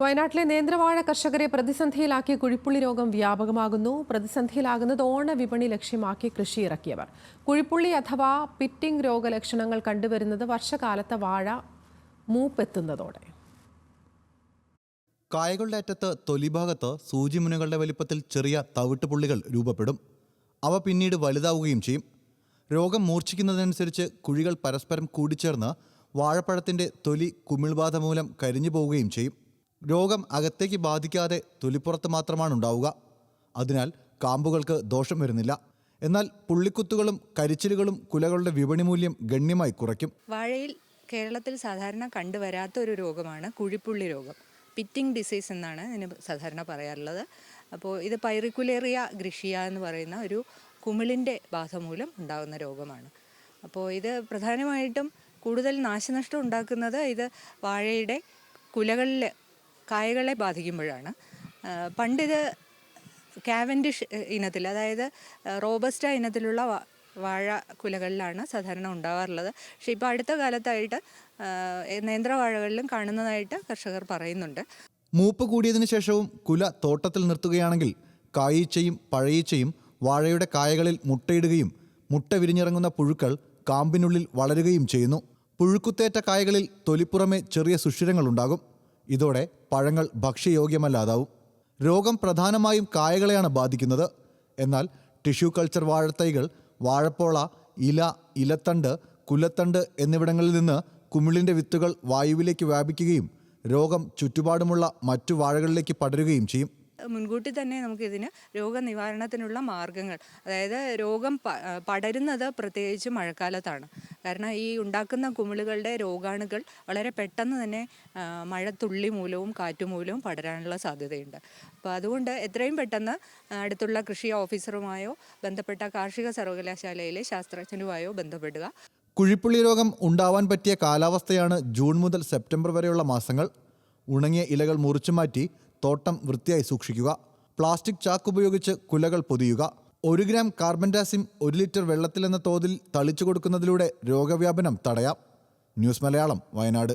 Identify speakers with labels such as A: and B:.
A: വയനാട്ടിലെ നേന്ത്രവാഴ കർഷകരെ പ്രതിസന്ധിയിലാക്കി കുഴിപ്പുള്ളി രോഗം വ്യാപകമാകുന്നു. പ്രതിസന്ധിയിലാകുന്നത് ഓണ വിപണി ലക്ഷ്യമാക്കി കൃഷി ഇറക്കിയവർ. കുഴിപ്പുള്ളി അഥവാ പിറ്റിംഗ് രോഗലക്ഷണങ്ങൾ കണ്ടുവരുന്നത് വർഷകാലത്തെ വാഴ മൂപ്പെത്തുന്നതോടെ.
B: കായകളുടെ അറ്റത്ത് തൊലിഭാഗത്ത് സൂചിമുനകളുടെ വലിപ്പത്തിൽ ചെറിയ തവിട്ടുപുള്ളികൾ രൂപപ്പെടും. അവ പിന്നീട് വലുതാവുകയും ചെയ്യും. രോഗം മൂർച്ഛിക്കുന്നതനുസരിച്ച് കുഴികൾ പരസ്പരം കൂടിച്ചേർന്ന് വാഴപ്പഴത്തിന്റെ തൊലി കുമിൾബാധ മൂലം കരിഞ്ഞു പോവുകയും ചെയ്യും. രോഗം അകത്തേക്ക് ബാധിക്കാതെ തൊലിപ്പുറത്ത് മാത്രമാണ് ഉണ്ടാവുക അതിനാൽ കാമ്പുകൾക്ക് ദോഷം വരുന്നില്ല. എന്നാൽ പുള്ളിക്കുത്തുകളും കരിച്ചിലുകളും കുലകളുടെ വിപണി മൂല്യം ഗണ്യമായി കുറയ്ക്കും.
C: വാഴയിൽ കേരളത്തിൽ സാധാരണ കണ്ടുവരാത്ത ഒരു രോഗമാണ് കുഴിപ്പുള്ളി രോഗം. പിറ്റിംഗ് ഡിസീസ് എന്നാണ് ഇതിന് സാധാരണ പറയാറുള്ളത്. അപ്പോൾ ഇത് പൈറിക്കുലേറിയ ഗ്രിഷിയ എന്ന് പറയുന്ന ഒരു കുമിളിന്റെ ബാധ മൂലം ഉണ്ടാകുന്ന രോഗമാണ്. അപ്പോൾ ഇത് പ്രധാനമായിട്ടും കൂടുതൽ നാശനഷ്ടം ഉണ്ടാക്കുന്നത് ഇത് വാഴയുടെ കുലകളിൽ കായകളെ ബാധിക്കുമ്പോഴാണ്. പണ്ടിത് കാവൻഡിഷ് ഇനത്തിൽ അതായത് റോബസ്റ്റ ഇനത്തിലുള്ള വാഴ കുലകളിലാണ് സാധാരണ ഉണ്ടാവാറുള്ളത്. പക്ഷേ ഇപ്പോൾ അടുത്ത കാലത്തായിട്ട് നേന്ത്രവാഴകളിലും കാണുന്നതായിട്ട് കർഷകർ പറയുന്നുണ്ട്.
B: മൂപ്പ് കൂടിയതിനു ശേഷവും കുല തോട്ടത്തിൽ നിർത്തുകയാണെങ്കിൽ കായീച്ചയും പഴയീച്ചയും വാഴയുടെ കായകളിൽ മുട്ടയിടുകയും മുട്ട വിരിഞ്ഞിറങ്ങുന്ന പുഴുക്കൾ കാമ്പിനുള്ളിൽ വളരുകയും ചെയ്യുന്നു. പുഴുക്കുത്തേറ്റ കായകളിൽ തൊലിപ്പുറമെ ചെറിയ സുഷിരങ്ങളുണ്ടാകും. ഇതോടെ പഴങ്ങൾ ഭക്ഷ്യയോഗ്യമല്ലാതാവും. രോഗം പ്രധാനമായും കായകളെയാണ് ബാധിക്കുന്നത്. എന്നാൽ ടിഷ്യൂ കൾച്ചർ വാഴത്തൈകൾ വാഴപ്പോള ഇല ഇലത്തണ്ട് കുലത്തണ്ട് എന്നിവിടങ്ങളിൽ നിന്ന് കുമിളിന്റെ വിത്തുകൾ വായുവിലേക്ക് വ്യാപിക്കുകയും രോഗം ചുറ്റുപാടുമുള്ള മറ്റു വാഴകളിലേക്ക് പടരുകയും ചെയ്യും.
C: മുൻകൂട്ടി തന്നെ നമുക്കിതിന് രോഗനിവാരണത്തിനുള്ള മാർഗങ്ങൾ അതായത് രോഗം പടരുന്നത് പ്രത്യേകിച്ച് മഴക്കാലത്താണ്. കാരണം ഈ ഉണ്ടാക്കുന്ന കുമിളുകളുടെ രോഗാണുകൾ വളരെ പെട്ടെന്ന് തന്നെ മഴത്തുള്ളി മൂലവും കാറ്റുമൂലവും പടരാനുള്ള സാധ്യതയുണ്ട്. അപ്പോൾ അതുകൊണ്ട് എത്രയും പെട്ടെന്ന് അടുത്തുള്ള കൃഷി ഓഫീസറുമായോ ബന്ധപ്പെട്ട കാർഷിക സർവകലാശാലയിലെ ശാസ്ത്രജ്ഞരുമായോ ബന്ധപ്പെടുക.
B: കുഴിപ്പുള്ളി രോഗം ഉണ്ടാവാൻ പറ്റിയ കാലാവസ്ഥയാണ് ജൂൺ മുതൽ സെപ്റ്റംബർ വരെയുള്ള മാസങ്ങൾ. ഉണങ്ങിയ ഇലകൾ മുറിച്ചു മാറ്റി തോട്ടം വൃത്തിയായി സൂക്ഷിക്കുക. പ്ലാസ്റ്റിക് ചാക്ക് ഉപയോഗിച്ച് കുലകൾ പൊതിയുക. ഒരു ഗ്രാം കാർബൻ ഡാസിം ഒരു ലിറ്റർ വെള്ളത്തിലെന്ന തോതിൽ തളിച്ചു കൊടുക്കുന്നതിലൂടെ രോഗവ്യാപനം തടയാം. ന്യൂസ് മലയാളം വയനാട്.